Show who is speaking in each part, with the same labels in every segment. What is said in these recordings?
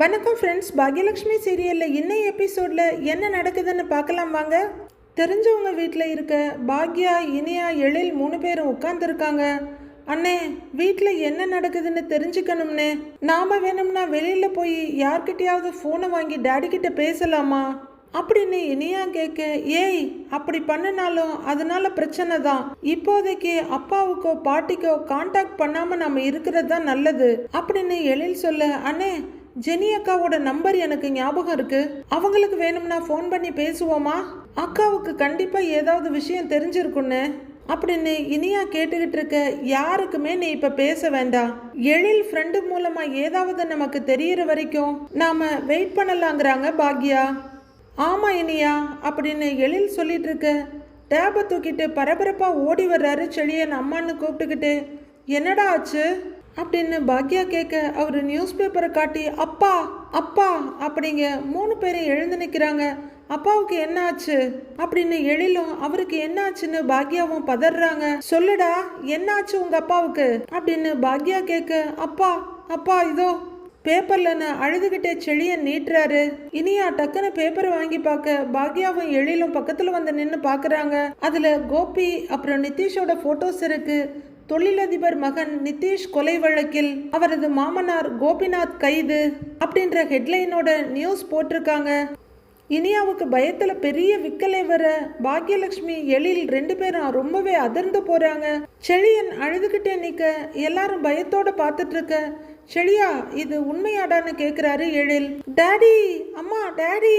Speaker 1: வணக்கம் ஃப்ரெண்ட்ஸ் பாக்யலக்ஷ்மி சீரியலில் இன்னும் எபிசோடில் என்ன நடக்குதுன்னு பார்க்கலாம் வாங்க. தெரிஞ்சவங்க வீட்டில் இருக்க பாக்யா இனியா எழில் மூணு பேரும் உட்காந்துருக்காங்க அண்ணே வீட்டில் என்ன நடக்குதுன்னு தெரிஞ்சுக்கணும்னே. நாம் வேணும்னா வெளியில் போய் யார்கிட்டயாவது ஃபோனை வாங்கி டேடி கிட்ட பேசலாமா? அப்படின்னு இனியா கேட்க ஏய் அப்படி பண்ணினாலும் அதனால பிரச்சனை தான். இப்போதைக்கு அப்பாவுக்கோ பாட்டிக்கோ காண்டாக்ட் பண்ணாம நம்ம இருக்கிறது தான் நல்லது. அப்படின்னு எழில் சொல்ல அண்ணே ஜெனி அக்காவோட நம்பர் எனக்கு ஞாபகம் இருக்கு. அவங்களுக்கு வேணும்னா ஃபோன் பண்ணி பேசுவோமா? அக்காவுக்கு கண்டிப்பா ஏதாவது விஷயம் தெரிஞ்சிருக்குன்னு அப்படின்னு இனியா கேட்டுக்கிட்டு இருக்க யாருக்குமே நீ இப்ப பேச வேண்டாம். எழில் ஃப்ரெண்டு மூலமா ஏதாவது நமக்கு தெரியற வரைக்கும் நாம வெயிட் பண்ணலாங்கிறாங்க பாக்யா. ஆமா இனியா அப்படின்னு எழில் சொல்லிட்டு இருக்க. டேபை தூக்கிட்டு பரபரப்பா ஓடி வர்றாரு செழியன் அம்மான்னு கூப்பிட்டுக்கிட்டு. என்னடா ஆச்சு? அப்படின்னு பாக்யா கேட்க அவர் நியூஸ் பேப்பரை காட்டி அப்பா அப்பா அப்படிங்க மூணு பேரும் எழுந்து நிற்கிறாங்க அப்பாவுக்கு என்ன ஆச்சு அப்படின்னு எழிலும் அவருக்கு என்ன ஆச்சுன்னு பாக்யாவும் பதறாங்க. சொல்லுடா என்ன ஆச்சு உங்க அப்பாவுக்கு? அப்படின்னு பாக்யா கேட்க அப்பா அப்பா இதோ. பேப்பர்லன்னு அழுதுகிட்டே செழியை நீட்டுறாரு. இனியா டக்குன்னு பேப்பரை வாங்கி பார்க்க பாக்யாவும் எழிலும் பக்கத்தில் வந்து நின்று பார்க்குறாங்க அதில் கோபி அப்புறம் நிதிஷோட ஃபோட்டோஸ் இருக்குது தொழிலதிபர் மகன் நிதிஷ் கொலை வழக்கில் அவரது மாமனார் கோபிநாத் கைது அப்படின்ற ஹெட்லைனோட நியூஸ் போட்டிருக்காங்க. இனியாவுக்கு பயத்தில் பெரிய விக்கலை வர பாக்யலட்சுமி எழில் ரெண்டு பேரும் ரொம்பவே அதிர்ந்து போறாங்க. செழியன் அழுதுகிட்டே நிற்க எல்லாரும் பயத்தோட பார்த்துட்டு இருக்க செழியா இது உண்மையாடான்னு கேட்குறாரு எழில். டேடி அம்மா டேடி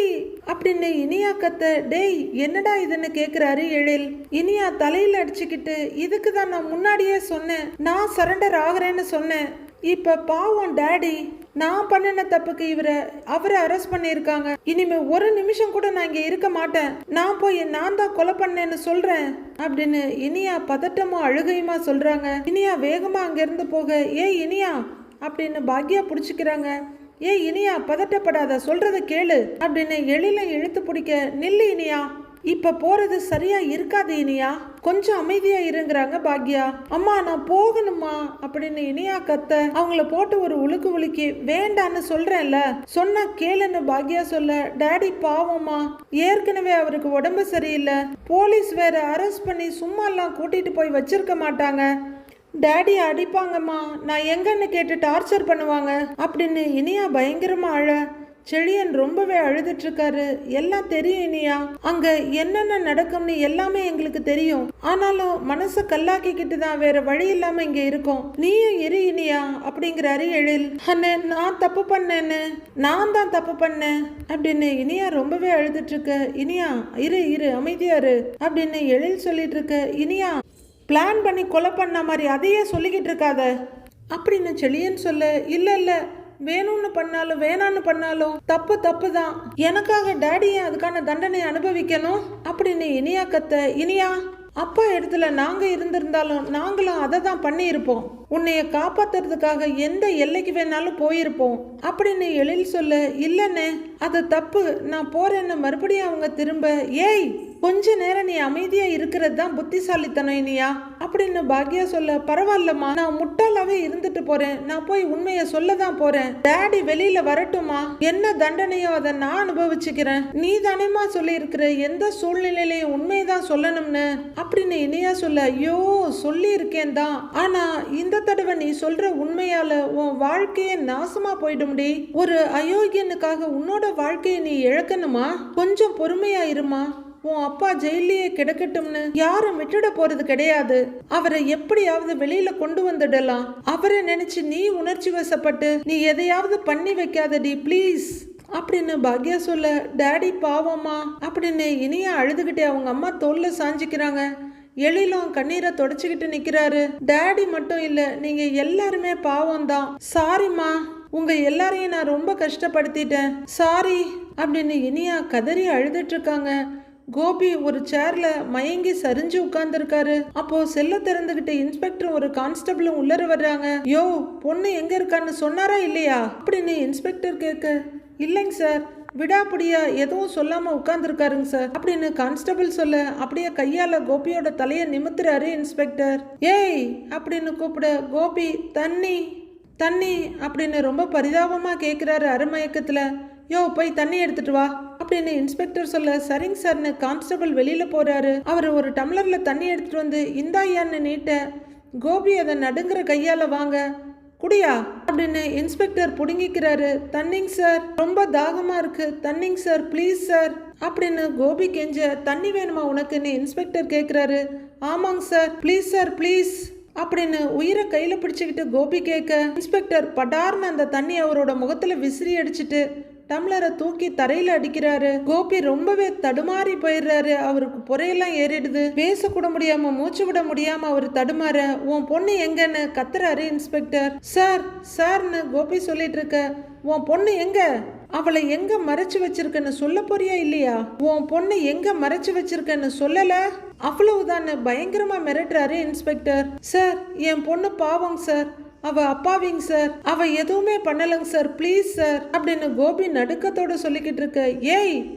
Speaker 1: அப்படின்னு இனியா கத்த டேய் என்னடா இதுன்னு கேட்குறாரு எழில். இனியா தலையில் அடிச்சுக்கிட்டு இதுக்கு தான் நான் முன்னாடியே சொன்னேன். நான் சரண்டர் ஆகுறேன்னு சொன்னேன். இப்போ பாவம் டேடி நான் பண்ணின தப்புக்கு இவரை அவரை அரெஸ்ட் பண்ணியிருக்காங்க. இனிமே ஒரு நிமிஷம் கூட நான் இங்கே இருக்க மாட்டேன். நான் போய் நான் தான் கொலை பண்ணேன்னு சொல்கிறேன் அப்படின்னு இனியா பதட்டமும் அழுகையுமா சொல்கிறாங்க இனியா வேகமாக அங்கேருந்து போக ஏய் இனியா அப்படின்னு பாக்யா பிடிச்சிக்கிறாங்க. ஏய் இனியா பதட்டப்படாத சொல்றத கேளு அப்படின்னு எழில இழுத்து பிடிக்க நில்லு இனியா இப்ப போறது சரியா இருக்காது இனியா கொஞ்சம் அமைதியா இருங்கிறாங்க பாக்யா. அம்மா நான் போகணுமா அப்படின்னு இனியா கத்த அவங்கள போட்டு ஒரு உழுக்கு உலுக்கி வேண்டான்னு சொல்றேன்ல. சொன்னா கேளுன்னு பாக்யா சொல்ல டேடி பாவமா ஏற்கனவே அவருக்கு உடம்பு சரியில்லை போலீஸ் வேற அரெஸ்ட் பண்ணி சும்மா எல்லாம் கூட்டிட்டு போய் வச்சிருக்க மாட்டாங்க. டேடி அடிப்பாங்கம்மா நான் எங்கன்னு கேட்டு டார்ச்சர் பண்ணுவாங்க அப்படின்னு இனியா பயங்கரமா அழ. செழியன் ரொம்பவே அழுதுட்டு இருக்காரு எல்லாம் தெரியும் இனியா. அங்க என்னென்ன நடக்கும்னு எல்லாமே எங்களுக்கு தெரியும். ஆனாலும் மனசை கல்லாக்கிக்கிட்டு தான் வேற வழி இல்லாம இங்க இருக்கோம். நீயும் இரு இனியா அப்படிங்கிறாரு எழில். அண்ணே நான் தப்பு பண்ணேன்னு நான் தான் தப்பு பண்ணேன் அப்படின்னு இனியா ரொம்பவே அழுதுட்டு இருக்க இனியா இரு இரு அமைதியா இரு அப்படின்னு எழில் சொல்லிட்டு இருக்க இனியா பிளான் பண்ணி கொலை பண்ண மாதிரி அதையே சொல்லிக்கிட்டு இருக்காத. அப்படின்னு செழியன் சொல்ல? இல்லை இல்லை. வேணும்னு பண்ணாலும் வேணான்னு பண்ணாலும் தப்பு தப்பு தான் எனக்காக டேடியை அதுக்கான தண்டனை அனுபவிக்கணும்? அப்படின்னு இனியா கத்த இனியா அப்பா இடத்துல நாங்கள் இருந்திருந்தாலும் நாங்களும் அதை தான் பண்ணியிருப்போம். உன்னைய காப்பாத்துறதுக்காக எந்த எல்லைக்கு வேணாலும் போயிருப்போம். அப்படின்னு எழில் சொல்ல இல்லைன்னு அது தப்பு. நான் போறேன்னு மறுபடியும் அவங்க திரும்ப ஏய் கொஞ்ச நேரம் நீ அமைதியா இருக்கிறது தான் புத்திசாலித்தனம் இனியா? அப்படின்னு பாக்யா சொல்ல பரவாயில்லம்மா நான் முட்டாளாவே இருந்துட்டு போறேன். நான் போய் உண்மையை சொல்ல தான் போறேன். டேடி வெளியில வரட்டுமா என்ன தண்டனையோ அதை நான் அனுபவிச்சுக்கிறேன். நீ தானேமா சொல்லி இருக்கிற எந்த சூழ்நிலையிலையும் உண்மையதான் சொல்லணும்னு? அப்படின்னு இனியா சொல்ல ஐயோ சொல்லி இருக்கேன் தான். ஆனா இந்த தடவை நீ சொல்ற உண்மையால உன் வாழ்க்கையே நாசமா போயிடும்டி. ஒரு அயோக்கியனுக்காக உன்னோட வாழ்க்கையை நீ இழக்கணுமா? கொஞ்சம் பொறுமையா இருமா. உன் அப்பா ஜெயிலேயே கிடக்கட்டும்னு யாரும் விட்டுட போறது கிடையாது. அவரை எப்படியாவது வெளியில கொண்டு வந்துடலாம். அவரை நினைச்சு நீ உணர்ச்சி வசப்பட்டு நீ எதையாவது பண்ணி வைக்காதடி ப்ளீஸ் அப்படின்னு பாக்யா சொல்ல டேடி பாவமா அப்படின்னு இனியா அழுதுகிட்டே அவங்க அம்மா தோல்ல சாஞ்சிக்கிறாங்க. எழிலும் கண்ணீரை தொடச்சிக்கிட்டு நிக்கிறாரு. டேடி மட்டும் இல்ல நீங்க எல்லாருமே பாவம் தான் சாரிம்மா உங்க எல்லாரையும் நான் ரொம்ப கஷ்டப்படுத்திட்டேன். சாரி அப்படின்னு இனியா கதறி அழுதுட்டு இருக்காங்க. கோபி ஒரு சேர்ல மயங்கி சரிஞ்சு உட்கார்ந்துருக்காரு. அப்போ செல்ல திறந்துகிட்ட இன்ஸ்பெக்டரும் ஒரு கான்ஸ்டபிளும் உள்ளர வர்றாங்க. யோ பொண்ணு எங்க இருக்கான்னு சொன்னாரா இல்லையா? அப்படின்னு இன்ஸ்பெக்டர் கேட்க இல்லைங்க சார். விடாப்படியா எதுவும் சொல்லாம உட்கார்ந்துருக்காருங்க சார். அப்படின்னு கான்ஸ்டபிள் சொல்ல அப்படியே கையால கோபியோட தலையை நிமித்துறாரு இன்ஸ்பெக்டர் ஏய் அப்படின்னு கூப்பிட கோபி தண்ணி தண்ணி அப்படின்னு ரொம்ப பரிதாபமா கேட்குறாரு அருமயக்கத்துல யோ போய் தண்ணி எடுத்துட்டு வா அப்படின்னு இன்ஸ்பெக்டர் சொல்ல சரிங்க சார்னு கான்ஸ்டபிள் வெளியில போறாரு. அவர் ஒரு டம்ளர்ல தண்ணி எடுத்துட்டு வந்து இந்தாயான்னு நீட்ட கோபி அதை நடுங்கிற கையால வாங்க குடியா? அப்படின்னு இன்ஸ்பெக்டர் புடுங்கிக்கிறாரு. தண்ணிங் சார் ரொம்ப தாகமா இருக்கு தண்ணிங் சார் ப்ளீஸ் சார். அப்படின்னு கோபி கெஞ்ச தண்ணி வேணுமா உனக்குன்னு இன்ஸ்பெக்டர் கேட்குறாரு ஆமாங்க சார் ப்ளீஸ் சார் ப்ளீஸ் அப்படின்னு உயிரை கையில பிடிச்சுக்கிட்டு கோபி கேட்க இன்ஸ்பெக்டர் படார்னு அந்த தண்ணி அவரோட முகத்துல விசிறி அடிச்சுட்டு டம்ளரை தூக்கி தரையில அடிக்கிறாரு. கோபி ரொம்பவே தடுமாறி போயிடுறாரு. அவருக்கு புறையெல்லாம் ஏறிடுது. பேசக்கூட முடியாம மூச்சு விட முடியாம அவர் தடுமாற உன் பொண்ணு எங்கன்னு? கத்துறாரு இன்ஸ்பெக்டர். சார் சார்னு கோபி சொல்லிட்டு இருக்க உன் பொண்ணு எங்க? அவளை எங்க மறைச்சு வச்சிருக்கன்னு சொல்ல போறியா இல்லையா? உன் பொண்ணு எங்க மறைச்சு வச்சிருக்கன்னு சொல்லல? அவ்வளவுதான் பயங்கரமா மிரட்டுறாரு இன்ஸ்பெக்டர். சார் என் பொண்ணு பாவம் சார். அவ அப்பாவிங்க சார். அவ எதுவுமே பண்ணலங்க சார். Please sir. அப்படின்னு கோபி நடுக்கத்தோட சொல்லிக்கிட்டு இருக்க. ஏய்!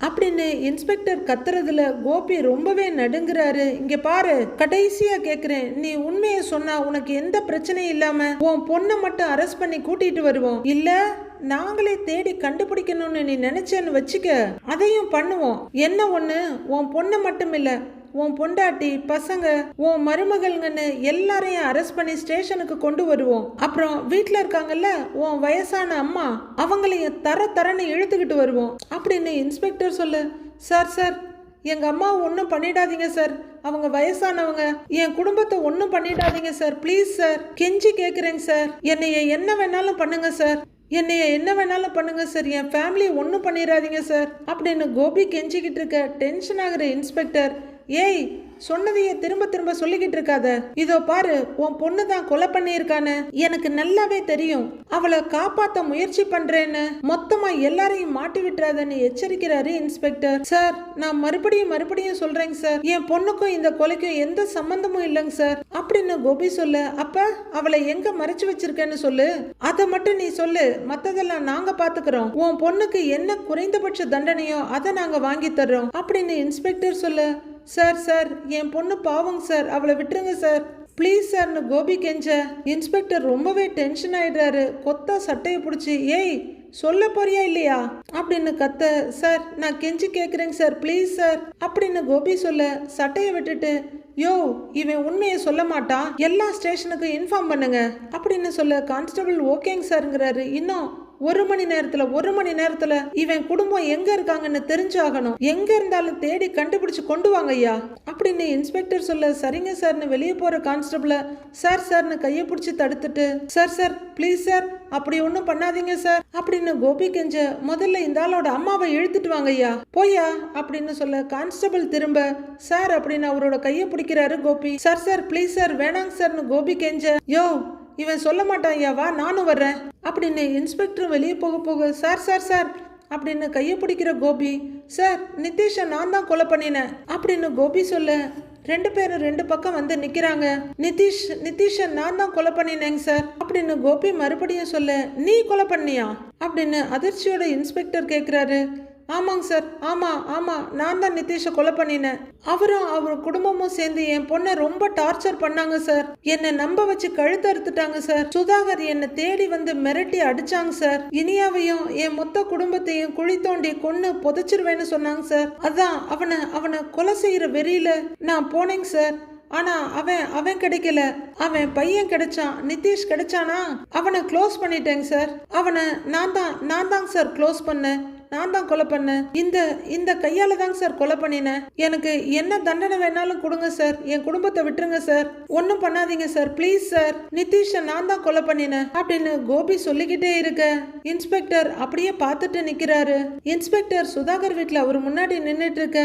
Speaker 1: அப்படின்னு இன்ஸ்பெக்டர் கத்துறதுல கோபி ரொம்பவே நடுங்குறாரு. இங்க பாரு கடைசியா கேக்குறேன். நீ உண்மையை சொன்னா உனக்கு எந்த பிரச்சனையும் இல்லாம உன் பொண்ணை மட்டும் அரெஸ்ட் பண்ணி கூட்டிட்டு வருவோம். இல்ல நாங்களே தேடி கண்டுபிடிக்கணும்னு நீ நினைச்சேன்னு வச்சுக்க. அதையும் பண்ணுவோம். என்ன ஒண்ணு? உன் பொண்ணை மட்டும் இல்ல உன் பொண்டாட்டி பசங்க உன் மருமகள்ங்கன்னு எல்லாரையும் அரெஸ்ட் பண்ணி ஸ்டேஷனுக்கு கொண்டு வருவோம். அப்புறம் வீட்டில் இருக்காங்கல்ல உன் வயசான அம்மா அவங்களையும் தர தரன்னு இழுத்துக்கிட்டு வருவோம். அப்படின்னு இன்ஸ்பெக்டர் சொல்லு சார் சார் எங்க அம்மா ஒன்றும் பண்ணிடாதீங்க சார். அவங்க வயசானவங்க என் குடும்பத்தை ஒன்றும் பண்ணிடாதீங்க சார். Please sir. கெஞ்சி கேட்குறேங்க சார். என்னைய என்ன வேணாலும் பண்ணுங்க சார். என்னைய என்ன வேணாலும் பண்ணுங்க சார். என் ஃபேமிலியை ஒன்றும் பண்ணிடாதீங்க சார். அப்படின்னு கோபி கெஞ்சிக்கிட்டு இருக்க டென்ஷன் ஆகுற இன்ஸ்பெக்டர் ஏய் சொன்னதையே திரும்ப திரும்ப சொல்லிக்கிட்டு இருக்காத. இதோ பாரு உன் பொண்ணு தான் கொலை பண்ணியிருக்கானு எனக்கு நல்லாவே தெரியும். அவளை காப்பாத்த முயற்சி பண்றேன்னு. மொத்தமா எல்லாரையும் மாட்டி விட்டுறாதன்னு எச்சரிக்கிறாரு இன்ஸ்பெக்டர். சார் நான் மறுபடியும் மறுபடியும் சொல்றேங்க சார். என் பொண்ணுக்கும் இந்த கொலைக்கும் எந்த சம்பந்தமும் இல்லைங்க சார். அப்படின்னு கோபி சொல்ல. அப்ப அவளை எங்க மறைச்சு வச்சிருக்கேன்னு சொல்லு. அதை மட்டும் நீ சொல்லு. மத்ததெல்லாம் நாங்க பாத்துக்கிறோம். உன் பொண்ணுக்கு என்ன குறைந்தபட்ச தண்டனையோ அதை நாங்க வாங்கி தர்றோம். அப்படின்னு இன்ஸ்பெக்டர் சொல்லு. சார் சார் என் பொண்ணு பாவங்க சார் அவளை விட்டுருங்க சார். ப்ளீஸ் சார்னு கோபி கெஞ்ச இன்ஸ்பெக்டர் ரொம்பவே டென்ஷன் ஆயிடுறாரு. கொத்தா சட்டையை பிடிச்சி ஏய் சொல்ல போறியா இல்லையா? அப்படின்னு கத்த சார் நான் கெஞ்சி கேட்குறேங்க சார் ப்ளீஸ் சார். அப்படின்னு கோபி சொல்ல சட்டையை விட்டுட்டு யோ இவன் உண்மையை சொல்ல மாட்டான். எல்லா ஸ்டேஷனுக்கும் இன்ஃபார்ம் பண்ணுங்க. அப்படின்னு சொல்ல கான்ஸ்டபிள் ஓகேங்க சார்ங்கிறாரு. இன்னும் ஒரு மணி நேரத்துல ஒரு மணி நேரத்துல இவன் குடும்பம் எங்க இருக்காங்கன்னு தெரிஞ்சாகணும். எங்க இருந்தாலும் தேடி கண்டுபிடிச்சு கொண்டு வாங்க ஐயா. அப்படின்னு இன்ஸ்பெக்டர் சொல்ல சரிங்க சார்னு வெளியே போற கான்ஸ்டபிள சார் சார்னு கையை பிடிச்சி தடுத்துட்டு சார் சார் ப்ளீஸ் சார் அப்படி ஒன்றும் பண்ணாதீங்க சார் அப்படின்னு கோபி கெஞ்ச முதல்ல இந்த ஆளோட அம்மாவை இழுத்துட்டு வாங்க ஐயா. போயா அப்படின்னு சொல்ல கான்ஸ்டபிள் திரும்ப சார் அப்படின்னு அவரோட கையை பிடிக்கிறாரு Gopi. Sir sir please sir வேணாங்க சார்னு கோபி கெஞ்ச யோ இவன் சொல்ல மாட்டான் வா நானும் வர்றேன். அப்படின்னு இன்ஸ்பெக்டர் வெளியே போக போக சார் சார் சார் அப்படின்னு கையை பிடிக்கிற கோபி சார் நிதிஷை நான் தான் கொலை பண்ணினேன் அப்படின்னு கோபி சொல்ல ரெண்டு பேரும் ரெண்டு பக்கம் வந்து நிற்கிறாங்க நிதிஷ் நிதிஷை நான் தான் கொலை பண்ணினேங்க சார் அப்படின்னு கோபி மறுபடியும் சொல்ல நீ கொலை பண்ணியா? அப்படின்னு அதிர்ச்சியோட இன்ஸ்பெக்டர் கேட்குறாரு ஆமாங்க சார் ஆமாம் ஆமாம் நான் தான் நிதிஷை கொலை பண்ணினேன். அவரும் அவர் குடும்பமும் சேர்ந்து என் பொண்ணை ரொம்ப டார்ச்சர் பண்ணாங்க சார். என்னை நம்ப வச்சு கழுத்து அறுத்துட்டாங்க சார். சுதாகர் என்னை தேடி வந்து மிரட்டி அடிச்சாங்க சார். இனியாவையும் என் மொத்த குடும்பத்தையும் குழி தோண்டி கொன்று புதைச்சிருவேன்னு சொன்னாங்க சார். அதான் அவனை அவனை கொலை செய்கிற வெறியில நான் போனேங்க சார். ஆனா அவன் அவன் கிடைக்கல. அவன் பையன் கிடைச்சான் நிதிஷ் கிடைச்சானா? அவனை க்ளோஸ் பண்ணிட்டேங்க சார். அவனை நான் தான் நான் தாங்க சார் க்ளோஸ் பண்ணேன். நான் தான் கொலை பண்ணேன். இந்த இந்த கையால தாங்க சார் கொலை பண்ணினேன். எனக்கு என்ன தண்டனை வேணாலும் கொடுங்க சார். என் குடும்பத்தை விட்டுருங்க சார். ஒன்றும் பண்ணாதீங்க சார். Please sir. நிதிஷை நான் தான் கொலை பண்ணினேன். அப்படின்னு கோபி சொல்லிக்கிட்டே இருக்க. இன்ஸ்பெக்டர் அப்படியே பார்த்துட்டு நிற்கிறாரு இன்ஸ்பெக்டர் சுதாகர் வீட்டில் அவர் முன்னாடி நின்றுட்டு இருக்க.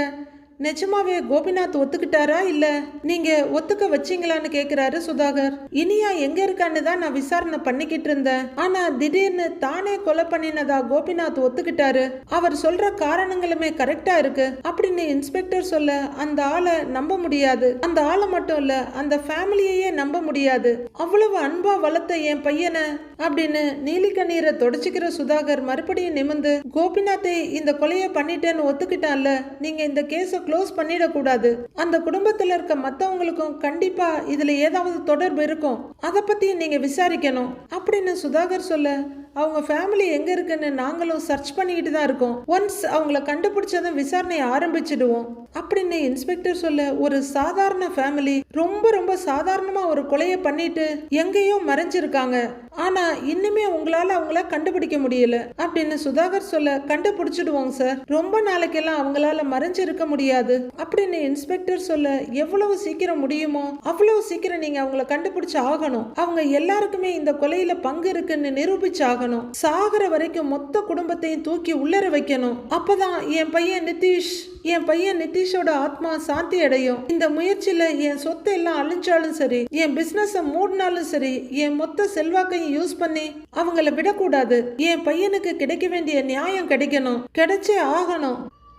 Speaker 1: நிஜமாவே கோபிநாத் ஒத்துக்கிட்டாரா இல்ல? நீங்க ஒத்துக்க வச்சீங்களான்னு கேக்குறாரு சுதாகர். இனியா எங்க இருக்கான்னு தான் நான் விசாரணை பண்ணிக்கிட்டு இருந்தேன். ஆனா திடீர்னு தானே கொலை பண்ணினதா கோபிநாத் ஒத்துக்கிட்டாரு. அவர் சொல்ற காரணங்களுமே கரெக்டா இருக்கு. அப்படின்னு இன்ஸ்பெக்டர் சொல்ல அந்த ஆளை நம்ப முடியாது. அந்த ஆளை மட்டும் இல்ல அந்த ஃபேமிலியையே நம்ப முடியாது. அவ்வளவு அன்பா வளர்த்த என் பையனை அப்படின்னு நீலி கண்ணீரை தொடச்சிக்கிற சுதாகர் மறுபடியும் நிமிந்து கோபிநாத்தை இந்த கொலையை பண்ணிட்டேன்னு ஒத்துக்கிட்டான்ல நீங்க இந்த கேஸை க்ளோஸ் பண்ணிடக்கூடாது. அந்த குடும்பத்துல இருக்க மத்தவங்களுக்கும் கண்டிப்பா இதுல ஏதாவது தொடர்பு இருக்கும். அதை பத்தி நீங்க விசாரிக்கணும். அப்படின்னு சுதாகர் சொல்ல அவங்க ஃபேமிலி எங்க இருக்குன்னு நாங்களும் சர்ச் பண்ணிக்கிட்டு தான் இருக்கோம். ஒன்ஸ் அவங்கள கண்டுபிடிச்சதும் விசாரணை ஆரம்பிச்சிடுவோம். அப்படின்னு இன்ஸ்பெக்டர் சொல்ல ஒரு சாதாரண ஃபேமிலி ரொம்ப ரொம்ப சாதாரணமா ஒரு கொலையை பண்ணிட்டு எங்கேயோ மறைஞ்சிருக்காங்க. ஆனா இன்னுமே உங்களால அவங்கள கண்டுபிடிக்க முடியல. அப்படின்னு சுதாகர் சொல்ல கண்டுபிடிச்சிடுவோம் சார் ரொம்ப நாளைக்கெல்லாம் அவங்களால மறைஞ்சிருக்க முடியாது. அப்படின்னு இன்ஸ்பெக்டர் சொல்ல எவ்வளவு சீக்கிரம் முடியுமோ அவ்வளவு சீக்கிரம் நீங்க அவங்கள கண்டுபிடிச்சு ஆகணும். அவங்க எல்லாருக்குமே இந்த கொலையில பங்கு இருக்குன்னு நிரூபிச்சு ஆகணும். சாகிற வரைக்கும் மொத்த குடும்பத்தையும் தூக்கி உள்ளர வைக்கணும். அப்பதான் என் பையன் நிதிஷ் என் பையன் நிதிஷோட ஆத்மா சாந்தி அடையும். இந்த முயற்சியில என் சொத்தை எல்லாம் அழிஞ்சாலும் சரி என் பிசினஸ மூடினாலும் சரி என் மொத்த செல்வாக்கையும் யூஸ் பண்ணி அவங்கள விடக்கூடாது. என் பையனுக்கு கிடைக்க வேண்டிய நியாயம் கிடைக்கணும். கிடைச்சே ஆகணும்.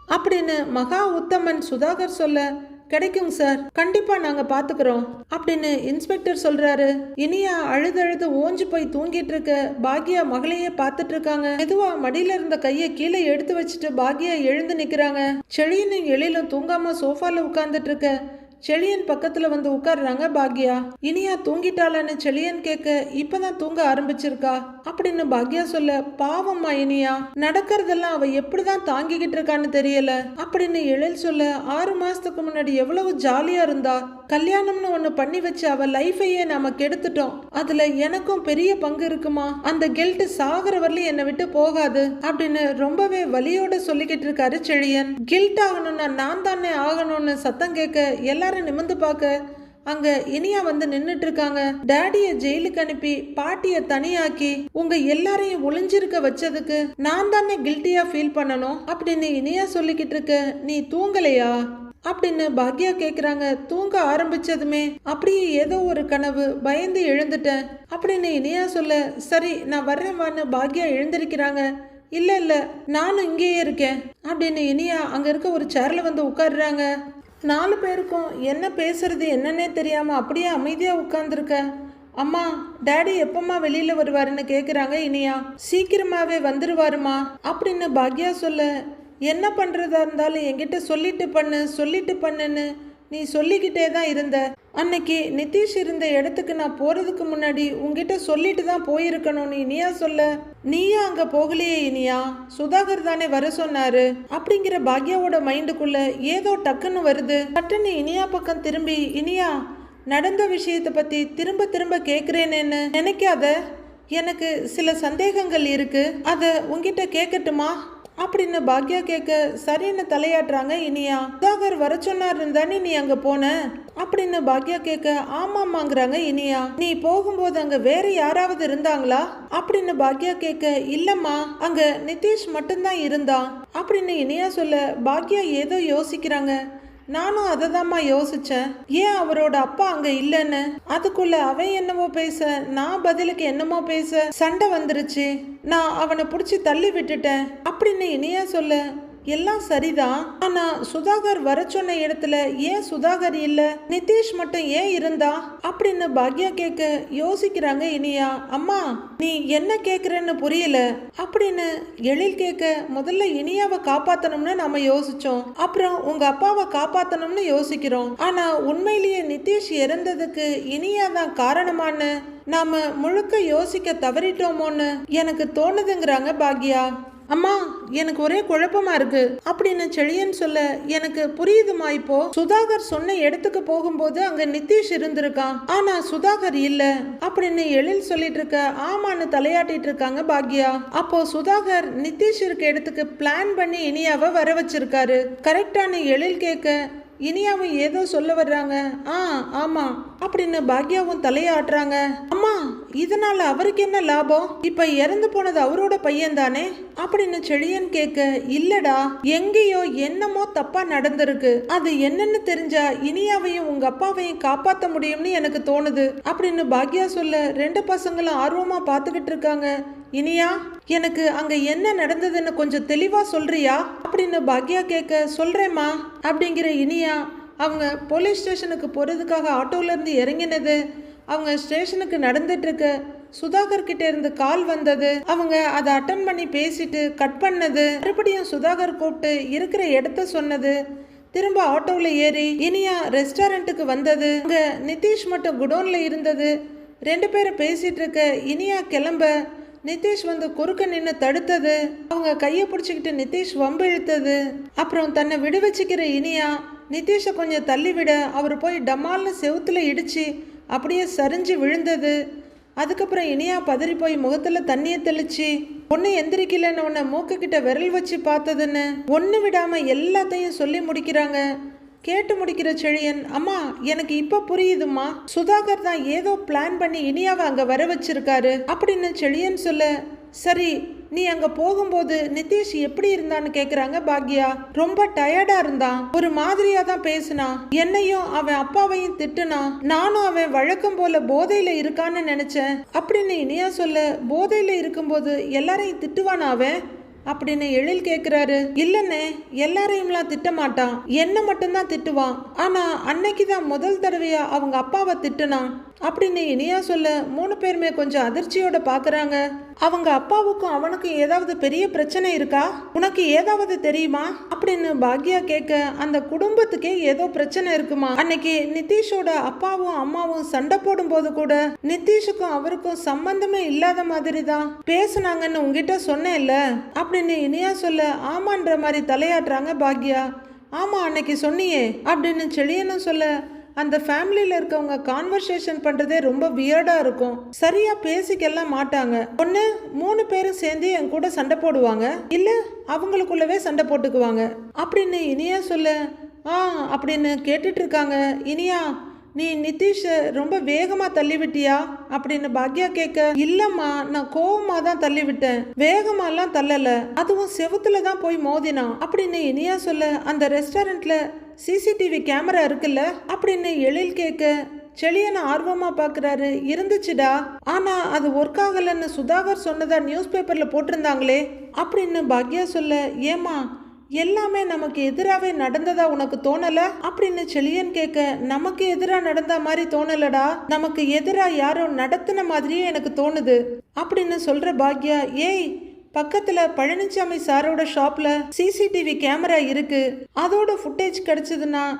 Speaker 1: அப்படின்னு மகா உத்தமன் சுதாகர் சொல்ல கிடைக்கும் சார் கண்டிப்பா நாங்க பாத்துக்கிறோம் அப்படின்னு இன்ஸ்பெக்டர் சொல்றாரு. இனியா அழுதழுது ஓஞ்சு போய் தூங்கிட்டு இருக்க. பாக்யா மகளையே பாத்துட்டு இருக்காங்க. மெதுவா மடியில இருந்த கையை கீழே எடுத்து வச்சுட்டு பாக்யா எழுந்து நிக்கிறாங்க. செழியனும் எழிலும் தூங்காம சோஃபால உட்கார்ந்துட்டு இருக்க. செழியன் பக்கத்துல வந்து உட்கார்றாங்க பாக்யா. இனியா தூங்கிட்டாளான்னு செழியன் கேட்க இப்பதான் தூங்க ஆரம்பிச்சிருக்கா? அப்படின்னு பாக்யா சொல்ல பாவம்மா இனியா நடக்கிறதெல்லாம் அவ எப்படிதான் தாங்கிக்கிட்டு இருக்கான்னு தெரியல. அப்படின்னு எழில் சொல்ல ஆறு மாசத்துக்கு முன்னாடி எவ்வளவு ஜாலியா இருந்தா கல்யாணம்னு ஒன்று பண்ணி வச்சு அவள் லைஃபையே நாம் கெடுத்துட்டோம். அதில் எனக்கும் பெரிய பங்கு இருக்குமா? அந்த கெல்ட் சாகிற வரலையும் என்னை விட்டு போகாது அப்படின்னு ரொம்பவே வலியோட சொல்லிக்கிட்டு இருக்காரு செழியன். கில்ட் ஆகணும்னா நான் தானே ஆகணும்னு சத்தம் கேட்க எல்லாரும் நிமிந்து பார்க்க அங்க இனியா வந்து நின்றுட்டு இருக்காங்க. டேடிய ஜெயிலுக்கு அனுப்பி பாட்டிய தனியாக்கி உங்க எல்லாரையும் ஒளிஞ்சிருக்க வச்சதுக்கு நான் தானே கில்ட்டியா ஃபீல் பண்ணணும்? அப்படின்னு இனியா சொல்லிக்கிட்டு இருக்க நீ தூங்கலையா? அப்படின்னு பாக்யா கேக்குறாங்க. தூங்க ஆரம்பிச்சதுமே அப்படியே ஏதோ ஒரு கனவு பயந்து எழுந்துட்டேன். அப்படின்னு இனியா சொல்ல சரி நான் வர்றேன் வான்னு பாக்யா எழுந்திருக்கிறாங்க. இல்ல இல்ல நானும் இங்கேயே இருக்கேன். அப்படின்னு இனியா அங்க இருக்க ஒரு சேர்ல வந்து உட்காருறாங்க. நாலு பேருக்கும் என்ன பேசுறது என்னன்னே தெரியாம அப்படியே அமைதியா உட்கார்ந்துருக்க. அம்மா டேடி எப்பம்மா வெளியில வருவாருன்னு கேக்குறாங்க இனியா. சீக்கிரமாவே வந்துருவாருமா? அப்படின்னு பாக்யா சொல்ல என்ன பண்ணுறதா இருந்தாலும் என்கிட்ட சொல்லிட்டு பண்ணு சொல்லிட்டு பண்ணுன்னு நீ சொல்லிக்கிட்டே தான் இருந்த. அன்னைக்கு நிதிஷ் இருந்த இடத்துக்கு நான் போகிறதுக்கு முன்னாடி உங்ககிட்ட சொல்லிட்டு தான் போயிருக்கணும்னு இனியா சொல்ல? நீயா அங்கே போகலையே இனியா? சுதாகர் தானே வர சொன்னாரு. அப்படிங்கிற பாக்யாவோட மைண்டுக்குள்ள ஏதோ டக்குன்னு வருது. டக்குன்னு இனியா பக்கம் திரும்பி இனியா நடந்த விஷயத்தை பற்றி திரும்ப திரும்ப கேட்குறேனேன்னு நினைக்காத. எனக்கு சில சந்தேகங்கள் இருக்கு. அதை உங்ககிட்ட கேட்கட்டுமா அப்படின்னு பாக்யா கேட்க சரின்னு தலையாட்டுறாங்க இனியா? சுதாகர் வர சொன்னார் தானே நீ அங்க போன? அப்படின்னு பாக்யா கேட்க ஆமாமாங்கிறாங்க இனியா. நீ போகும்போது அங்க வேற யாராவது இருந்தாங்களா? அப்படின்னு பாக்யா கேட்க இல்லம்மா அங்க நிதிஷ் மட்டும்தான் இருந்தான். அப்படின்னு இனியா சொல்ல பாக்யா ஏதோ யோசிக்கிறாங்க. நானும் அதை தாம்மா யோசிச்சேன். ஏன் அவரோட அப்பா அங்க இல்லைன்னு? அதுக்குள்ள அவன் என்னமோ பேச நான் பதிலுக்கு என்னமோ பேச சண்டை வந்துருச்சு. நான் அவனை பிடிச்சி தள்ளி விட்டுட்டேன். அப்படின்னு இனியா சொல்ல. எல்லாம் சரிதான். ஆனா சுதாகர் வர சொன்ன இடத்துல ஏன் சுதாகர் இல்ல? நிதிஷ் மட்டும் ஏன் இருந்தா? அப்படின்னு பாக்யா கேட்க யோசிக்கிறாங்க இனியா. அம்மா நீ என்ன கேக்குறன்னு புரியல. அப்படின்னு எழில் கேட்க முதல்ல இனியாவை காப்பாத்தணும்னு நாம யோசிச்சோம். அப்புறம் உங்க அப்பாவை காப்பாத்தணும்னு யோசிக்கிறோம். ஆனா உண்மையிலேயே நிதிஷ் இறந்ததுக்கு இனியா தான் காரணமான்னு நாம முழுக்க யோசிக்க தவறிட்டோமோன்னு எனக்கு தோணுதுங்கிறாங்க பாக்யா. அம்மா எனக்கு ஒரே குழப்பமா இருக்கு. அப்படின்னு செழியன் சொல்ல எனக்கு புரியுதுமா இப்போ? சுதாகர் சொன்ன இடத்துக்கு போகும்போது அங்க நிதிஷ் இருந்திருக்கான். ஆனா சுதாகர் இல்ல. அப்படின்னு எழில் சொல்லிட்டு இருக்க ஆமான்னு தலையாட்டிட்டு இருக்காங்க பாக்யா. அப்போ சுதாகர் நிதிஷ் இருக்க இடத்துக்கு பிளான் பண்ணி இனியாவை வர வச்சிருக்காரு. கரெக்டான எழில் கேட்க இனியாவும் ஏதோ சொல்ல வர்றாங்க. ஆ ஆமாம் அப்படின்னு பாக்யாவும் தலையாட்டுறாங்க. அம்மா இதனால அவருக்கு என்ன லாபம்? இப்ப இறந்து போனது அவரோட பையன் தானே அப்படின்னு செழியன் கேட்க இல்லடா எங்கேயோ என்னமோ தப்பா நடந்திருக்கு. அது என்னன்னு தெரிஞ்சா இனியாவையும் உங்க அப்பாவையும் காப்பாத்த முடியும்னு எனக்கு தோணுது. அப்படின்னு பாக்யா சொல்ல ரெண்டு பசங்களும் ஆர்வமா பாத்துக்கிட்டு இருக்காங்க. இனியா எனக்கு அங்க என்ன நடந்ததுன்னு கொஞ்சம் தெளிவா சொல்றியா? அப்படின்னு பாக்யா கேட்க சொல்றேம்மா அப்படிங்கிற இனியா அவங்க போலீஸ் ஸ்டேஷனுக்கு போறதுக்காக ஆட்டோல இருந்து இறங்கினது. அவங்க ஸ்டேஷனுக்கு நடந்துட்டு இருக்க சுதாகர் கிட்ட இருந்து கால் வந்தது. அவங்க அதை அட்டன் பண்ணி பேசிட்டு கட் பண்ணது. மறுபடியும் சுதாகர் கூப்பிட்டு இருக்கிற இடத்த சொன்னது. திரும்ப ஆட்டோவில் ஏறி இனியா ரெஸ்டாரண்ட்டுக்கு வந்தது. அங்கே நிதிஷ் மட்டும் குடோனில் இருந்தது. ரெண்டு பேரும் பேசிகிட்டு இருக்க இனியா கிளம்ப நிதேஷ் வந்து குறுக்க நின்று தடுத்தது. அவங்க கையை பிடிச்சிக்கிட்டு நிதிஷ் வம்பு இழுத்தது. அப்புறம் தன்னை விடுவச்சுக்கிற இனியா நிதேஷை கொஞ்சம் தள்ளி விட அவர் போய் டமால்னு செவுத்துல இடிச்சு அப்படியே சரிஞ்சு விழுந்தது. அதுக்கப்புறம் இனியா பதறி போய் முகத்தில் தண்ணியை தெளிச்சு ஒன்று எந்திரிக்கலன்னு உன்னை மூக்கு கிட்ட விரல் வச்சு பார்த்ததுன்னு ஒன்று விடாமல் எல்லாத்தையும் சொல்லி முடிக்கிறாங்க. கேட்டு முடிக்கிற செழியன் அம்மா எனக்கு இப்ப புரியுதுமா சுதாகர் தான் ஏதோ பிளான் பண்ணி இனியாவை அங்க வர வச்சிருக்காரு. அப்படின்னு செழியன் சொல்ல சரி நீ அங்க போகும்போது நிதிஷ் எப்படி இருந்தான்னு கேக்குறாங்க பாக்யா. ரொம்ப டயர்டா இருந்தான். ஒரு மாதிரியா தான் பேசினான் என்னையும் அவன் அப்பாவையும் திட்டுனான் நானும் அவன் வழக்கம் போல போதையில இருக்கான்னு நினைச்சேன். அப்படின்னு இனியா சொல்ல போதையில இருக்கும்போது எல்லாரையும் திட்டுவானா அவன்? அப்படின்னு எழில் கேட்குறாரு இல்லைண்ணே எல்லாரையும்லாம் திட்ட மாட்டான் என்ன மட்டும்தான் திட்டுவான். ஆனால் அன்னைக்கு தான் முதல் தடவையா அவங்க அப்பாவை திட்டுனான். அப்படின்னு இனியா சொல்ல மூணு பேருமே கொஞ்சம் அதிர்ச்சியோட பாக்குறாங்க. அவங்க அப்பாவுக்கும் அவனுக்கும் ஏதாவது பெரிய பிரச்சனை இருக்கா? உனக்கு ஏதாவது தெரியுமா? அப்படின்னு பாக்யா கேட்க அந்த குடும்பத்துக்கே ஏதோ பிரச்சனை இருக்குமா? அன்னைக்கு நிதிஷோட அப்பாவும் அம்மாவும் சண்டை போடும்போது கூட நிதிஷுக்கும் அவருக்கும் சம்பந்தமே இல்லாத மாதிரி தான் பேசுனாங்கன்னு உங்ககிட்ட சொன்னேன்ல அப்படின்னு இனியா சொல்ல ஆமான்ற மாதிரி தலையாட்டுறாங்க பாக்யா. ஆமா அன்னைக்கு சொன்னியே அப்படின்னு செழியனும் சொல்ல அந்த ஃபேமிலியில் இருக்கவங்க கான்வர்சேஷன் பண்ணுறதே ரொம்ப வியர்டாக இருக்கும். சரியாக பேசிக்கெல்லாம் மாட்டாங்க. ஒன்று மூணு பேரும் சேர்ந்து என் கூட சண்டை போடுவாங்க. இல்லை அவங்களுக்குள்ளவே சண்டை போட்டுக்குவாங்க. அப்படின்னு இனியா சொல்லு. ஆ அப்படின்னு கேட்டுட்டு இருக்காங்க. இனியா நீ நிதிஷை ரொம்ப வேகமாக தள்ளிவிட்டியா? அப்படின்னு பாக்யா கேட்க இல்லம்மா நான் கோவமா தான் தள்ளிவிட்டேன். வேகமா வேகமாலாம் தள்ளல. அதுவும் செவுத்துல தான் போய் மோதினான் அப்படின்னு இனியா சொல்ல அந்த ரெஸ்டாரண்ட்ல சிசிடிவி கேமரா இருக்குல்ல? அப்படின்னு எழில் கேட்க செளியனை ஆர்வமா பாக்குறாரு. இருந்துச்சுடா. ஆனா அது ஒர்க் ஆகலன்னு சுதாகர் சொன்னதா நியூஸ் பேப்பர்ல போட்டிருந்தாங்களே? அப்படின்னு பாக்யா சொல்ல ஏமா எல்லாமே நமக்கு எதிராகவே நடந்ததா உனக்கு தோணல? அப்படின்னு செழியன் கேட்க நமக்கு எதிராக நடந்த மாதிரி தோணலடா. நமக்கு எதிராக யாரோ நடத்தின மாதிரியே எனக்கு தோணுது. அப்படின்னு சொல்ற பாக்யா ஏய் பக்கத்துல பழனிசாமி சாரோட ஷாப்ல சிசிடிவி கேமரா இருக்கு. அதோட ஃபுட்டேஜ் கிடைச்சதுன்னா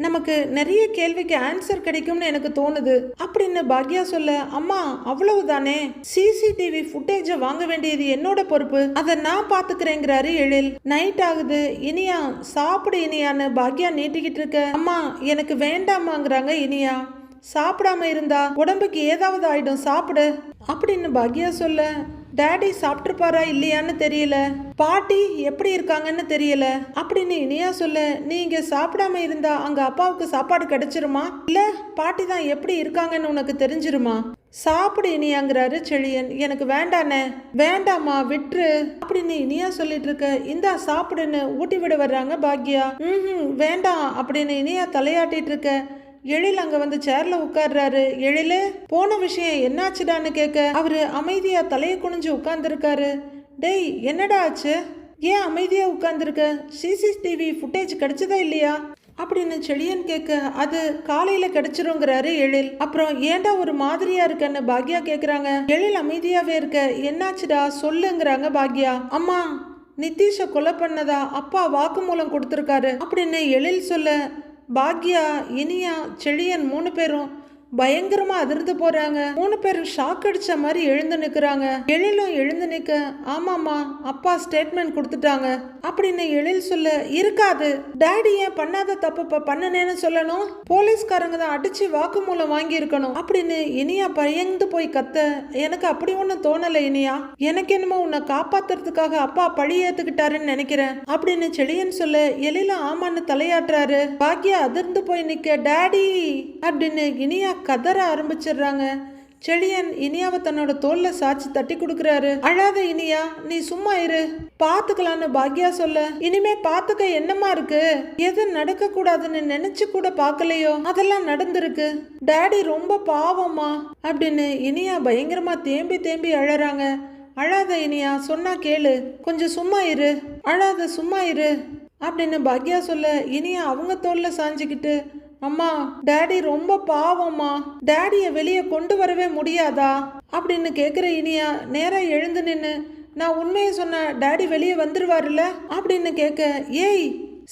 Speaker 1: நமக்கு நிறைய கேள்விக்கு ஆன்சர் கிடைக்கும்னு எனக்கு தோணுது. அப்படின்னு பாக்யா சொல்ல அம்மா அவ்வளவுதானே? சிசிடிவி ஃபுட்டேஜை வாங்க வேண்டியது என்னோட பொறுப்பு. அதை நான் பாத்துக்கிறேங்கிறாரு எழில். நைட் ஆகுது. இனியா சாப்பிடு இனியான்னு பாக்யா நீட்டிக்கிட்டு இருக்க. அம்மா எனக்கு வேண்டாமாங்கிறாங்க இனியா. சாப்பிடாம இருந்தா உடம்புக்கு ஏதாவது ஆயிடும். சாப்பிடு. அப்படின்னு பாக்யா சொல்ல டேடி சாப்பிட்டுருப்பாரா இல்லையான்னு தெரியல. பாட்டி எப்படி இருக்காங்கன்னு தெரியல. அப்படின்னு இனியா சொல்ல இங்கே சாப்பிடாம இருந்தா அங்க அப்பாவுக்கு சாப்பாடு கிடைச்சிருமா? இல்ல பாட்டி தான் எப்படி இருக்காங்கன்னு உனக்கு தெரிஞ்சிருமா? சாப்பிடு இனியாங்கிறாரு செழியன். எனக்கு வேண்டானே வேண்டாமா விட்டுரு அப்படின்னு இனியா சொல்லிட்டு இருக்க இந்தா சாப்பிடுன்னு ஊட்டி விட வர்றாங்க பாக்யா. ம் வேண்டாம் அப்படின்னு இனியா தலையாட்டிட்டு இருக்க எழில் அங்க வந்து சேர்ல உட்கார்றாரு. எழிலு போன விஷயம் என்னாச்சுடான்னு கேட்க அவரு அமைதியா தலையை குனிஞ்சு உட்கார்ந்துருக்காரு. டேய் என்னடா ஆச்சு? ஏன் அமைதியா உட்கார்ந்துருக்க? சிசிடிவி ஃபுட்டேஜ் கிடைச்சதா இல்லையா? அப்படின்னு செழியன் கேட்க அது காலையில கிடைச்சிருங்கிறாரு எழில். அப்புறம் ஏன்டா ஒரு மாதிரியா இருக்கன்னு பாக்யா கேக்குறாங்க. எழில் அமைதியாவே இருக்க என்னாச்சுடா? சொல்லுங்கிறாங்க பாக்யா. அம்மா நிதிஷை கொலை பண்ணதா? அப்பா வாக்குமூலம் கொடுத்துருக்காரு. அப்படின்னு எழில் சொல்ல பாக்யா இனியா செழியன் மூணு பேரும் பயங்கரமா அதிர்ந்து போறாங்க. மூணு பேரும் ஷாக் அடிச்ச மாதிரி எழுந்து நிக்கிறாங்க. எழிலும் எழுந்து நிக்க ஆமாமா அப்பா ஸ்டேட்மெண்ட் கொடுத்துட்டாங்க. அப்படின்னு எழில் சொல்ல இருக்காது. டாடி ஏன் பண்ணாத தப்பு பண்ணனேன்னு சொல்லணும்? போலீஸ்காரங்க தான் அடிச்சு வாக்குமூலம் வாங்கி இருக்கணும் அப்படின்னு இனியா பயந்து போய் கத்த எனக்கு அப்படி ஒன்றும் தோணல இனியா. எனக்கு என்னமோ உன்னை காப்பாத்துறதுக்காக அப்பா பழி ஏத்துக்கிட்டாருன்னு நினைக்கிறேன். அப்படின்னு செழியன் சொல்ல எழில ஆமான்னு தலையாட்டுறாரு. பாக்கியா அதிர்ந்து போய் நிக்க டேடி அப்படின்னு இனியா கதற ஆரம்பிச்சிடுறாங்க. செழியன் இனியாவை தன்னோட தோல்ல சாச்சி தட்டி கொடுக்கறாரு. அழாத இனியா நீ சும்மா இரு. பாத்துக்கலான்னு பாக்யா சொல்ல இனிமே பாத்துக்க என்னமா இருக்கு? எது நடக்க கூடாதுன்னு நினைச்சு கூட பார்க்கலையோ அதெல்லாம் நடந்திருக்கு. டேடி ரொம்ப பாவமா அப்படின்னு இனியா பயங்கரமா தேம்பி தேம்பி அழறாங்க. அழாத இனியா சொன்னா கேளு. கொஞ்சம் சும்மா இரு. அழாத சும்மா இரு அப்படின்னு பாக்யா சொல்ல இனியா அவங்க தோல்ல சாஞ்சுக்கிட்டு அம்மா டேடி ரொம்ப பாவம்மா. டேடியை வெளியே கொண்டு வரவே முடியாதா? அப்படின்னு கேட்குற இனியா நேரா எழுந்து நின்று நான் உண்மையை சொன்ன டேடி வெளியே வந்துடுவார்ல அப்படின்னு கேட்க ஏய்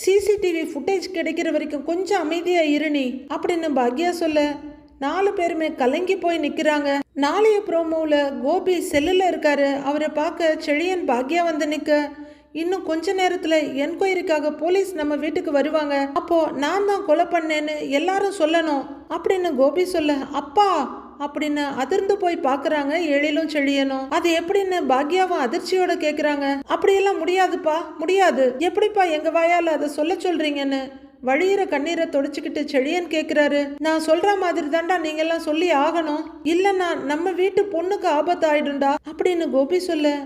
Speaker 1: சிசிடிவி ஃபுட்டேஜ் கிடைக்கிற வரைக்கும் கொஞ்சம் அமைதியாக இருணி அப்படின்னு பாக்யா சொல்ல நாலு பேருமே கலங்கி போய் நிற்கிறாங்க நாளைய ப்ரோமோவில் கோபி செல்லில் இருக்காரு. அவரை பார்க்க செழியன் பாக்யா வந்து நிற்க இன்னும் கொஞ்ச நேரத்துல என்கொயரிக்காக போலீஸ் நம்ம வீட்டுக்கு வருவாங்க. அப்போ நான் தான் கொலை பண்ணேன்னு எல்லாரும் சொல்லணும். அப்படின்னு கோபி சொல்ல அப்பா அப்படின்னு அதிர்ந்து போய் பாக்குறாங்க எழிலும் செழியனும். அது எப்படின்னு பாக்யாவும் அதிர்ச்சியோட கேக்குறாங்க. அப்படியெல்லாம் முடியாதுப்பா முடியாது. எப்படிப்பா எங்க வாயால அதை சொல்ல சொல்றீங்கன்னு? வழியிற கண்ணீரை தொடச்சிக்கிட்டு செழியன் கேக்குறாரு. நான் சொல்ற மாதிரி தாண்டா நீங்க எல்லாம் சொல்லி ஆகணும். இல்லைன்னா நம்ம வீட்டு பொண்ணுக்கு ஆபத்து ஆயிடும்டா அப்படின்னு கோபி சொல்ல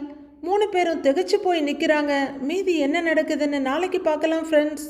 Speaker 1: மூணு பேரும் திகைச்சு போய் நிற்கிறாங்க மீதி என்ன நடக்குதுன்னு நாளைக்கு பார்க்கலாம் ஃப்ரெண்ட்ஸ்